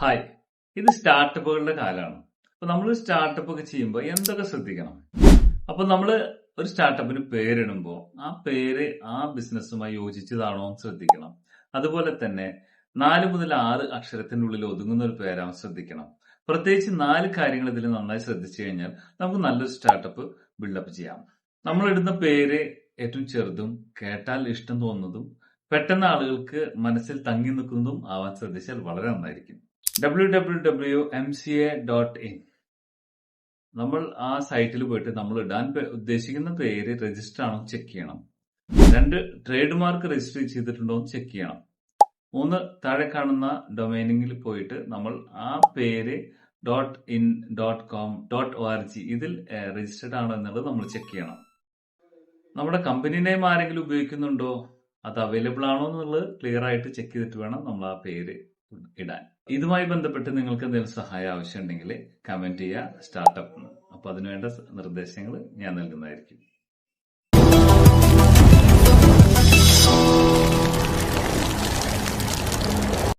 Hi ഇത് സ്റ്റാർട്ടപ്പുകളുടെ കാലമാണ്. അപ്പൊ നമ്മൾ സ്റ്റാർട്ടപ്പ് ഒക്കെ ചെയ്യുമ്പോൾ എന്തൊക്കെ ശ്രദ്ധിക്കണം? അപ്പൊ നമ്മൾ ഒരു സ്റ്റാർട്ടപ്പിന് പേരിടുമ്പോൾ ആ പേര് ആ ബിസിനസ്സുമായി യോജിച്ചതാണോ ശ്രദ്ധിക്കണം. അതുപോലെ തന്നെ നാല് മുതൽ ആറ് അക്ഷരത്തിനുള്ളിൽ ഒതുങ്ങുന്ന ഒരു പേരാവും ശ്രദ്ധിക്കണം. പ്രത്യേകിച്ച് നാല് കാര്യങ്ങൾ ഇതിൽ നന്നായി ശ്രദ്ധിച്ചു കഴിഞ്ഞാൽ നമുക്ക് നല്ലൊരു സ്റ്റാർട്ടപ്പ് ബിൽഡപ്പ് ചെയ്യാം. നമ്മൾ ഇടുന്ന പേര് ഏറ്റവും ചെറുതും കേട്ടാൽ ഇഷ്ടം തോന്നുന്നതും പെട്ടെന്ന് ആളുകൾക്ക് മനസ്സിൽ തങ്ങി നിൽക്കുന്നതും ആവാൻ ശ്രദ്ധിച്ചാൽ വളരെ നന്നായിരിക്കും. W W W M C A dot in നമ്മൾ ആ സൈറ്റിൽ പോയിട്ട് നമ്മൾ ഇടാൻ ഉദ്ദേശിക്കുന്ന പേര് രജിസ്റ്റർ ആണോ ചെക്ക് ചെയ്യണം. രണ്ട് ട്രേഡ് മാർക്ക് രജിസ്റ്റർ ചെയ്തിട്ടുണ്ടോ എന്ന് ചെക്ക് ചെയ്യണം. മൂന്ന് താഴെ കാണുന്ന ഡൊമൈനിങ്ങിൽ പോയിട്ട് നമ്മൾ ആ പേര് dot in dot com dot O R G ഇതിൽ രജിസ്റ്റേർഡ് ആണോ എന്നുള്ളത് നമ്മൾ ചെക്ക് ചെയ്യണം. നമ്മുടെ കമ്പനി നെയിം ആരെങ്കിലും ഉപയോഗിക്കുന്നുണ്ടോ? അത് അവൈലബിൾ ആണോ എന്നുള്ളത് ക്ലിയർ ആയിട്ട് ചെക്ക് ചെയ്തിട്ട് വേണം നമ്മൾ ആ പേര് ഇടാൻ. ഇതുമായി ബന്ധപ്പെട്ട് നിങ്ങൾക്ക് എന്തെങ്കിലും സഹായം ആവശ്യമുണ്ടെങ്കിൽ കമന്റ് ചെയ്യുക സ്റ്റാർട്ടപ്പ് അപ്പൊ അതിനുവേണ്ട നിർദ്ദേശങ്ങൾ ഞാൻ നൽകുന്നതായിരിക്കും.